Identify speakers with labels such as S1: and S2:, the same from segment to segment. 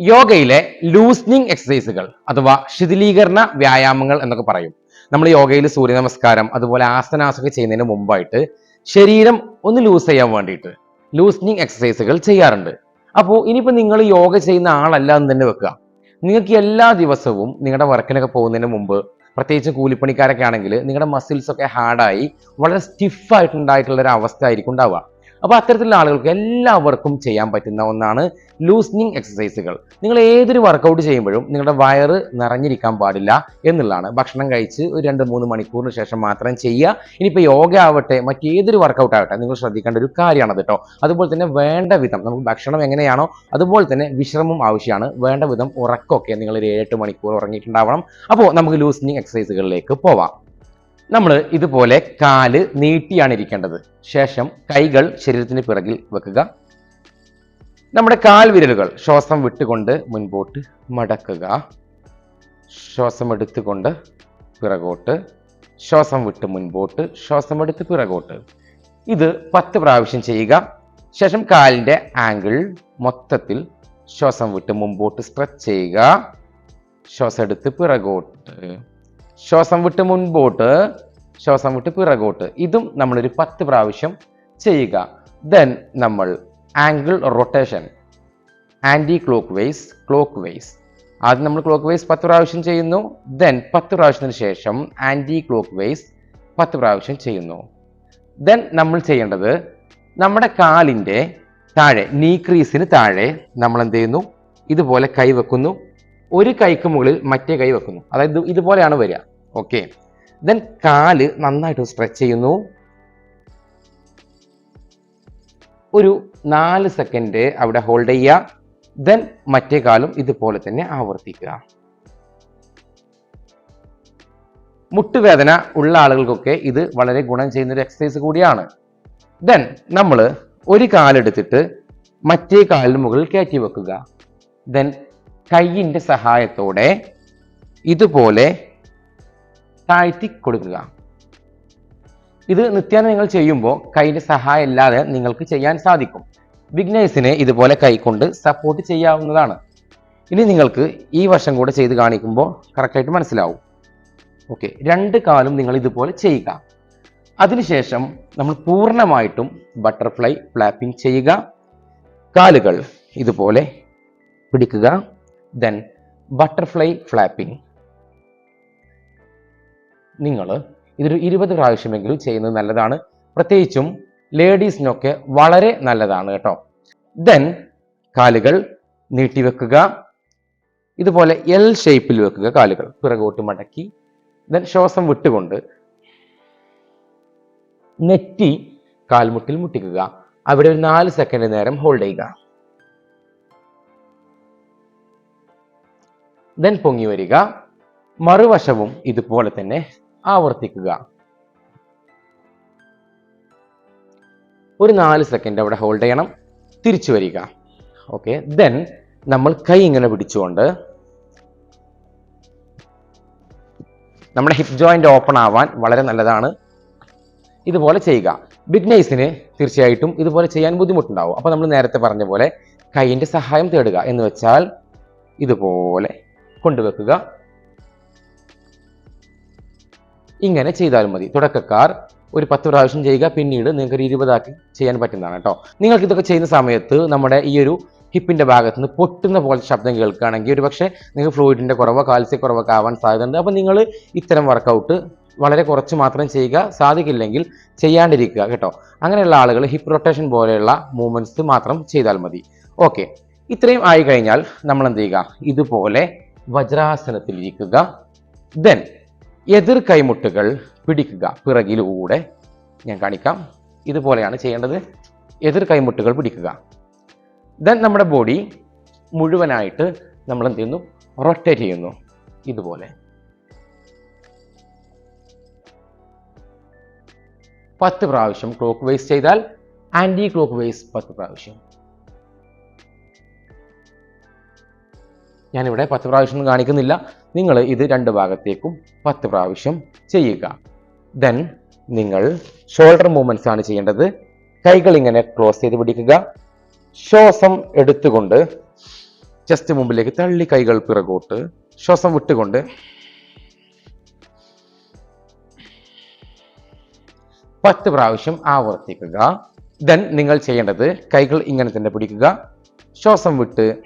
S1: യോഗയിലെ ലൂസ്നിങ് എക്സസൈസുകൾ അഥവാ ശിഥിലീകരണ വ്യായാമങ്ങൾ എന്നൊക്കെ പറയും. നമ്മൾ യോഗയിൽ സൂര്യ നമസ്കാരം അതുപോലെ ആസനാസൊക്കെ ചെയ്യുന്നതിന് മുമ്പായിട്ട് ശരീരം ഒന്ന് ലൂസ് ചെയ്യാൻ വേണ്ടിയിട്ട് ലൂസ്നിങ് എക്സസൈസുകൾ ചെയ്യാറുണ്ട്. അപ്പോൾ ഇനിയിപ്പോൾ നിങ്ങൾ യോഗ ചെയ്യുന്ന ആളല്ല എന്ന് തന്നെ വെക്കുക. നിങ്ങൾക്ക് എല്ലാ ദിവസവും നിങ്ങളുടെ വർക്കിനൊക്കെ പോകുന്നതിന് മുമ്പ് പ്രത്യേകിച്ച് കൂലിപ്പണിക്കാരൊക്കെ ആണെങ്കിൽ നിങ്ങളുടെ മസിൽസ് ഒക്കെ ഹാർഡായി വളരെ സ്റ്റിഫായിട്ടുണ്ടായിട്ടുള്ള ഒരു അവസ്ഥ ആയിരിക്കും ഉണ്ടാവുക. അപ്പോൾ അത്തരത്തിലുള്ള ആളുകൾക്ക് എല്ലാവർക്കും ചെയ്യാൻ പറ്റുന്ന ഒന്നാണ് ലൂസ്നിങ് എക്സസൈസുകൾ നിങ്ങൾ ഏതൊരു വർക്കൗട്ട് ചെയ്യുമ്പോഴും നിങ്ങളുടെ വയറ് നിറഞ്ഞിരിക്കാൻ പാടില്ല എന്നുള്ളതാണ്. ഭക്ഷണം കഴിച്ച് ഒരു രണ്ട് മൂന്ന് മണിക്കൂറിന് ശേഷം മാത്രം ചെയ്യുക. ഇനിയിപ്പോൾ യോഗ ആവട്ടെ മറ്റേതൊരു വർക്കൗട്ട് ആവട്ടെ നിങ്ങൾ ശ്രദ്ധിക്കേണ്ട ഒരു കാര്യമാണത് കേട്ടോ അതുപോലെ തന്നെ വേണ്ട വിധം നമുക്ക് ഭക്ഷണം എങ്ങനെയാണോ അതുപോലെ തന്നെ വിശ്രമം ആവശ്യമാണ്. വേണ്ട വിധം ഉറക്കമൊക്കെ നിങ്ങൾ ഒരു ഏഴെട്ട് മണിക്കൂർ ഉറങ്ങിയിട്ടുണ്ടാവണം. അപ്പോൾ നമുക്ക് ലൂസ്നിങ് എക്സസൈസുകളിലേക്ക് പോവാം. നമ്മൾ ഇതുപോലെ കാൽ നീട്ടിയാണ് ഇരിക്കേണ്ടത്. ശേഷം കൈകൾ ശരീരത്തിന് പിറകിൽ വെക്കുക. നമ്മുടെ കാൽ വിരലുകൾ ശ്വാസം വിട്ടുകൊണ്ട് മുൻപോട്ട് മടക്കുക. ശ്വാസം എടുത്തുകൊണ്ട് പിറകോട്ട്. ശ്വാസം വിട്ട് മുൻപോട്ട് ശ്വാസം എടുത്ത് പിറകോട്ട്. ഇത് പത്ത് പ്രാവശ്യം ചെയ്യുക. ശേഷം കാലിന്റെ ആംഗിൾ മൊത്തത്തിൽ ശ്വാസം വിട്ട് മുമ്പോട്ട് സ്ട്രെച്ച് ചെയ്യുക. ശ്വാസം എടുത്ത് പിറകോട്ട്. ശ്വാസം വിട്ട് മുൻപോട്ട് ശ്വാസം വിട്ട് പിറകോട്ട്. ഇതും നമ്മളൊരു പത്ത് പ്രാവശ്യം ചെയ്യുക. ദെൻ നമ്മൾ angle rotation anticlockwise clockwise ആദ്യം നമ്മൾ ക്ലോക്ക് വൈസ് പത്ത് പ്രാവശ്യം ചെയ്യുന്നു. ദെൻ പത്ത് പ്രാവശ്യത്തിന് ശേഷം ആന്റി ക്ലോക്ക് വൈസ് പത്ത് പ്രാവശ്യം ചെയ്യുന്നു. ദെൻ നമ്മൾ ചെയ്യേണ്ടത് നമ്മുടെ കാലിന്റെ താഴെ നീ ക്രീസിന് താഴെ നമ്മൾ എന്ത് ചെയ്യുന്നു? ഇതുപോലെ കൈ വെക്കുന്നു ഒരു കൈക്ക് മുകളിൽ മറ്റേ കൈ വെക്കുന്നു. അതായത് ഇതുപോലെയാണ് വരിക. ഓക്കെ ദെൻ കാൽ നന്നായിട്ട് സ്ട്രെച്ച് ചെയ്യുന്നു. ഒരു നാല് സെക്കൻഡ് അവിടെ ഹോൾഡ് ചെയ്യുക. ദെൻ മറ്റേ കാലും ഇതുപോലെ തന്നെ ആവർത്തിക്കുക. മുട്ടുവേദന ഉള്ള ആളുകൾക്കൊക്കെ ഇത് വളരെ ഗുണം ചെയ്യുന്ന ഒരു എക്സസൈസ് കൂടിയാണ്. ദെൻ നമ്മൾ ഒരു കാലെടുത്തിട്ട് മറ്റേ കാലിന് മുകളിൽ കയറ്റി വെക്കുക. ദെൻ കൈയിന്റെ സഹായത്തോടെ ഇതുപോലെ താഴ്ത്തി കൊടുക്കുക. ഇത് നിത്യേന നിങ്ങൾ ചെയ്യുമ്പോൾ കൈന്റെ സഹായം ഇല്ലാതെ നിങ്ങൾക്ക് ചെയ്യാൻ സാധിക്കും. ബിഗ്നേഴ്സിനെ ഇതുപോലെ കൈകൊണ്ട് സപ്പോർട്ട് ചെയ്യാവുന്നതാണ്. ഇനി നിങ്ങൾക്ക് ഈ വശം കൂടെ ചെയ്ത് കാണിക്കുമ്പോൾ കറക്റ്റായിട്ട് മനസ്സിലാവും. ഓക്കെ രണ്ട് കാലും നിങ്ങൾ ഇതുപോലെ ചെയ്യുക. അതിനുശേഷം നമ്മൾ പൂർണമായിട്ടും ബട്ടർഫ്ലൈ ഫ്ലാപ്പിംഗ് ചെയ്യുക. കാലുകൾ ഇതുപോലെ പിടിക്കുക. ദെൻ ബട്ടർഫ്ലൈ ഫ്ലാപ്പിംഗ് നിങ്ങൾ ഇതൊരു ഇരുപത് പ്രാവശ്യമെങ്കിലും ചെയ്യുന്നത് നല്ലതാണ്. പ്രത്യേകിച്ചും ലേഡീസിനൊക്കെ വളരെ നല്ലതാണ് കേട്ടോ. ദെൻ കാലുകൾ നീട്ടിവെക്കുക. ഇതുപോലെ എൽ ഷേപ്പിൽ വെക്കുക കാലുകൾ. പിറകോട്ട് മടക്കി. ദെൻ ശ്വാസം വിട്ടുകൊണ്ട് നെറ്റി കാൽമുട്ടിൽ മുട്ടിക്കുക. അവിടെ ഒരു നാല് സെക്കൻഡ് നേരം ഹോൾഡ് ചെയ്യുക. ദെൻ പൊങ്ങി വരിക. മറുവശവും ഇതുപോലെ തന്നെ ആവർത്തിക്കുക. ഒരു നാല് സെക്കൻഡ് അവിടെ ഹോൾഡ് ചെയ്യണം. തിരിച്ചു വരിക. ഓക്കെ ദെൻ നമ്മൾ കൈ ഇങ്ങനെ പിടിച്ചുകൊണ്ട് നമ്മുടെ ഹിപ് ജോയിന്റ് ഓപ്പൺ ആവാൻ വളരെ നല്ലതാണ്. ഇതുപോലെ ചെയ്യുക. ബിഗ്നേഴ്സിന് തീർച്ചയായിട്ടും ഇതുപോലെ ചെയ്യാൻ ബുദ്ധിമുട്ടുണ്ടാവും. അപ്പോൾ നമ്മൾ നേരത്തെ പറഞ്ഞ പോലെ കൈയിന്റെ സഹായം തേടുക എന്ന് വെച്ചാൽ ഇതുപോലെ കൊണ്ടുവെക്കുക. ഇങ്ങനെ ചെയ്താലും മതി. തുടക്കക്കാർ ഒരു പത്ത് പ്രാവശ്യം ചെയ്യുക പിന്നീട് നിങ്ങൾക്ക് ഒരു ഇരുപതാക്കി ചെയ്യാൻ പറ്റുന്നതാണ് കേട്ടോ. നിങ്ങൾക്ക് ഇതൊക്കെ ചെയ്യുന്ന സമയത്ത് നമ്മുടെ ഈ ഒരു ഹിപ്പിന്റെ ഭാഗത്ത് നിന്ന് പൊട്ടുന്ന പോലെ ശബ്ദം കേൾക്കുകയാണെങ്കിൽ ഒരു പക്ഷേ നിങ്ങൾക്ക് ഫ്ലൂയിഡിന്റെ കുറവോ കാൽസ്യ കുറവൊക്കെ ആവാൻ സാധ്യതയുണ്ട്. അപ്പോൾ നിങ്ങൾ ഇത്തരം വർക്കൗട്ട് വളരെ കുറച്ച് മാത്രം ചെയ്യുക. സാധിക്കില്ലെങ്കിൽ ചെയ്യാണ്ടിരിക്കുക കേട്ടോ. അങ്ങനെയുള്ള ആളുകൾ ഹിപ്പ് റൊട്ടേഷൻ പോലെയുള്ള മൂവ്മെന്റ്സ് മാത്രം ചെയ്താൽ മതി. ഓക്കെ ഇത്രയും ആയി കഴിഞ്ഞാൽ നമ്മൾ എന്ത് ചെയ്യുക? ഇതുപോലെ വജ്രാസനത്തിൽ ഇരിക്കുക. ദെൻ എതിർ കൈമുട്ടുകൾ പിടിക്കുക പിറകിലൂടെ. ഞാൻ കാണിക്കാം. ഇതുപോലെയാണ് ചെയ്യേണ്ടത്. എതിർ കൈമുട്ടുകൾ പിടിക്കുക. ദെൻ നമ്മുടെ ബോഡി മുഴുവനായിട്ട് നമ്മൾ എന്ത് ചെയ്യുന്നു? റൊട്ടേറ്റ് ചെയ്യുന്നു. ഇതുപോലെ. പത്ത് പ്രാവശ്യം ക്ലോക്ക് വൈസ് ചെയ്താൽ ആന്റി ക്ലോക്ക് വൈസ് പത്ത് പ്രാവശ്യം. ഞാനിവിടെ പത്ത് പ്രാവശ്യം കാണിക്കുന്നില്ല. നിങ്ങൾ ഇത് രണ്ട് ഭാഗത്തേക്കും പത്ത് പ്രാവശ്യം ചെയ്യുക. ദെൻ നിങ്ങൾ ഷോൾഡർ മൂവ്മെന്റ്സ് ആണ് ചെയ്യേണ്ടത്. കൈകൾ ഇങ്ങനെ ക്ലോസ് ചെയ്ത് പിടിക്കുക. ശ്വാസം എടുത്തുകൊണ്ട് ചെസ്റ്റ് മുമ്പിലേക്ക് തള്ളി കൈകൾ പിറകോട്ട് ശ്വാസം വിട്ടുകൊണ്ട് പത്ത് പ്രാവശ്യം ആവർത്തിക്കുക. ദെൻ നിങ്ങൾ ചെയ്യേണ്ടത് കൈകൾ ഇങ്ങനെ തന്നെ പിടിക്കുക. ശ്വാസം വിട്ട്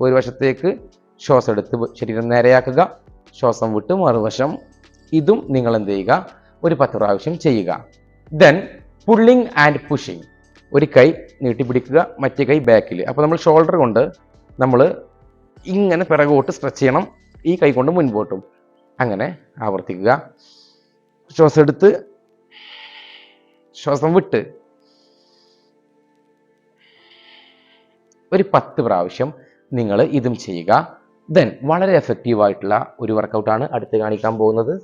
S1: ഒരു വശത്തേക്ക് ശ്വാസം എടുത്ത് ശരീരം നേരെയാക്കുക ശ്വാസം വിട്ട് മറുവശം. ഇതും നിങ്ങൾ എന്ത് ചെയ്യുക? ഒരു പത്ത് പ്രാവശ്യം ചെയ്യുക. ദെൻ പുള്ളിങ് ആൻഡ് പുഷിങ് ഒരു കൈ നീട്ടിപ്പിടിക്കുക മറ്റേ കൈ ബാക്കിൽ അപ്പോൾ നമ്മൾ ഷോൾഡർ കൊണ്ട് നമ്മൾ ഇങ്ങനെ പിറകോട്ട് സ്ട്രെച്ച് ചെയ്യണം. ഈ കൈ കൊണ്ട് മുൻപോട്ടും. അങ്ങനെ ആവർത്തിക്കുക. ശ്വാസം എടുത്ത് ശ്വാസം വിട്ട് ഒരു പത്ത് പ്രാവശ്യം നിങ്ങൾ ഇതും ചെയ്യുക. ദെൻ വളരെ എഫക്റ്റീവ് ആയിട്ടുള്ള ഒരു വർക്കൗട്ടാണ് അടുത്ത് കാണിക്കാൻ പോകുന്നത്.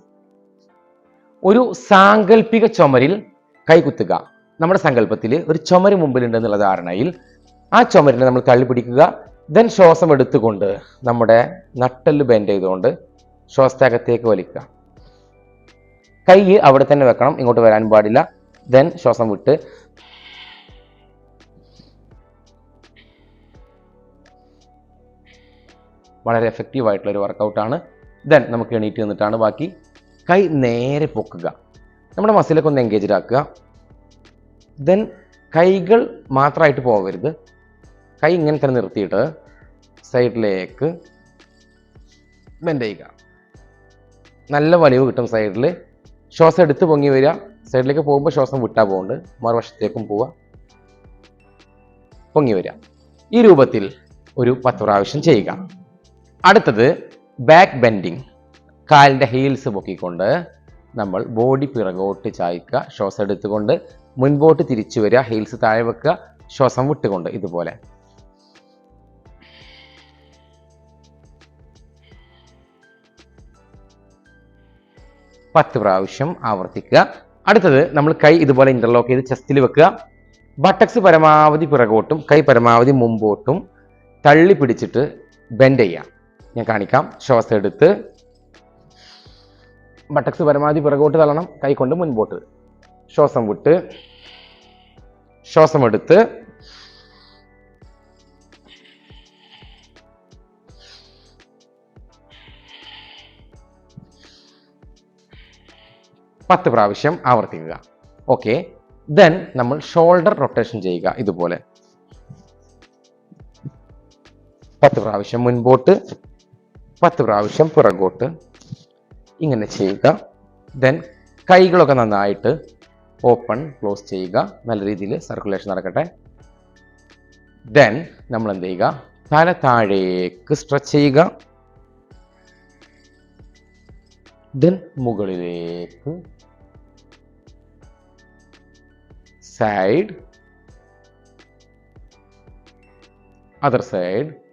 S1: ഒരു സാങ്കല്പിക ചുമരിൽ കൈകുത്തുക നമ്മുടെ സങ്കല്പത്തിൽ ഒരു ചുമര് മുമ്പിലുണ്ടെന്നുള്ള ധാരണയിൽ ആ ചുമരിനെ നമ്മൾ തള്ളി പിടിക്കുക. ദെൻ ശ്വാസം എടുത്തുകൊണ്ട് നമ്മുടെ നട്ടൽ ബെൻഡ് ചെയ്തുകൊണ്ട് ശ്വാസത്തകത്തേക്ക് വലിക്കുക. കൈ അവിടെ തന്നെ വെക്കണം ഇങ്ങോട്ട് വരാൻ പാടില്ല. ദെൻ ശ്വാസം വിട്ട് വളരെ എഫക്റ്റീവ് ഒരു വർക്കൗട്ടാണ് ദെൻ നമുക്ക് എണീറ്റ് നിന്നിട്ടാണ് ബാക്കി. കൈ നേരെ പൊക്കുക. നമ്മുടെ മസിലൊക്കെ ഒന്ന് എൻഗേജ് ആക്കുക. ദെൻ കൈകൾ മാത്രമായിട്ട് പോകരുത്. കൈ ഇങ്ങനെ തന്നെ നിർത്തിയിട്ട് സൈഡിലേക്ക് ബെൻഡ് ചെയ്യുക. നല്ല വലിവ് കിട്ടും സൈഡിൽ ശ്വാസം എടുത്ത് പൊങ്ങി വരിക. സൈഡിലേക്ക് പോകുമ്പോൾ ശ്വാസം വിട്ടാൽ പോകുന്നുണ്ട് മറുവശത്തേക്കും പോവുക. പൊങ്ങി വരിക. ഈ രൂപത്തിൽ ഒരു പത്ത് പ്രാവശ്യം ചെയ്യുക. അടുത്തത് ബാക്ക് ബെൻഡിങ് കാലിന്റെ ഹീൽസ് പൊക്കിക്കൊണ്ട് നമ്മൾ ബോഡി പിറകോട്ട് ചായ്ക്കുക ശ്വാസം എടുത്തുകൊണ്ട് മുൻപോട്ട് തിരിച്ചു വരിക ഹീൽസ് താഴെ വെക്കുക ശ്വാസം വിട്ടുകൊണ്ട് ഇതുപോലെ. പത്ത് പ്രാവശ്യം ആവർത്തിക്കുക. അടുത്തത് നമ്മൾ കൈ ഇതുപോലെ ഇന്റർലോക്ക് ചെയ്ത് ചെസ്റ്റിൽ വെക്കുക. ബട്ടക്സ് പരമാവധി പിറകോട്ടും കൈ പരമാവധി മുമ്പോട്ടും തള്ളി പിടിച്ചിട്ട് ബെൻഡ് ചെയ്യാം ഞാൻ കാണിക്കാം. ശ്വാസം എടുത്ത്. ബട്ടക്സ് പരമാവധി പിറകോട്ട് തള്ളണം. കൈകൊണ്ട് മുൻപോട്ട്. ശ്വാസം വിട്ട്. ശ്വാസം എടുത്ത്. പത്ത് പ്രാവശ്യം ആവർത്തിക്കുക. ഓക്കെ. ദെൻ നമ്മൾ ഷോൾഡർ റൊട്ടേഷൻ ചെയ്യുക ഇതുപോലെ. പത്ത് പ്രാവശ്യം മുൻപോട്ട്. പത്ത് പ്രാവശ്യം പുറകോട്ട് ഇങ്ങനെ ചെയ്യുക. ദെൻ കൈകളൊക്കെ നന്നായിട്ട് ഓപ്പൺ ക്ലോസ് ചെയ്യുക. നല്ല രീതിയിൽ സർക്കുലേഷൻ നടക്കട്ടെ. ദെൻ നമ്മൾ എന്ത് ചെയ്യുക? തല താഴേക്ക് സ്ട്രെച്ച് ചെയ്യുക. ദെൻ മുകളിലേക്ക് സൈഡ് അതർ സൈഡ്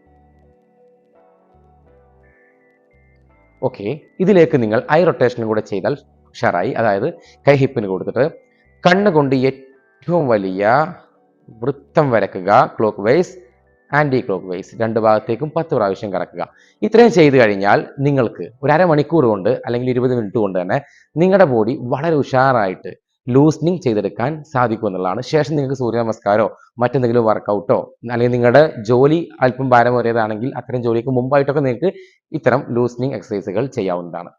S1: ഓക്കെ ഇതിലേക്ക് നിങ്ങൾ ഐ റൊട്ടേഷനും കൂടെ ചെയ്താൽ ഉഷാറായി. അതായത് കൈ ഹിപ്പിന് കൊടുത്തിട്ട് കണ്ണുകൊണ്ട് ഏറ്റവും വലിയ വൃത്തം വരക്കുക clockwise anticlockwise രണ്ട് ഭാഗത്തേക്കും പത്ത് പ്രാവശ്യം കറക്കുക. ഇത്രയും ചെയ്തു കഴിഞ്ഞാൽ നിങ്ങൾക്ക് ഒരു അരമണിക്കൂർ കൊണ്ട് അല്ലെങ്കിൽ ഇരുപത് മിനിറ്റ് കൊണ്ട് തന്നെ നിങ്ങളുടെ ബോഡി വളരെ ഉഷാറായിട്ട് ലൂസ്നിങ് ചെയ്തെടുക്കാൻ സാധിക്കും എന്നുള്ളതാണ്. ശേഷം നിങ്ങൾക്ക് സൂര്യ നമസ്കാരമോ മറ്റെന്തെങ്കിലും വർക്കൗട്ടോ അല്ലെങ്കിൽ നിങ്ങളുടെ ജോലി അല്പം ഭാരമേറിയതാണെങ്കിൽ അത്തരം ജോലിക്ക് മുമ്പായിട്ടൊക്കെ നിങ്ങൾക്ക് ഇത്തരം ലൂസ്നിങ് എക്സസൈസുകൾ ചെയ്യാവുന്നതാണ്.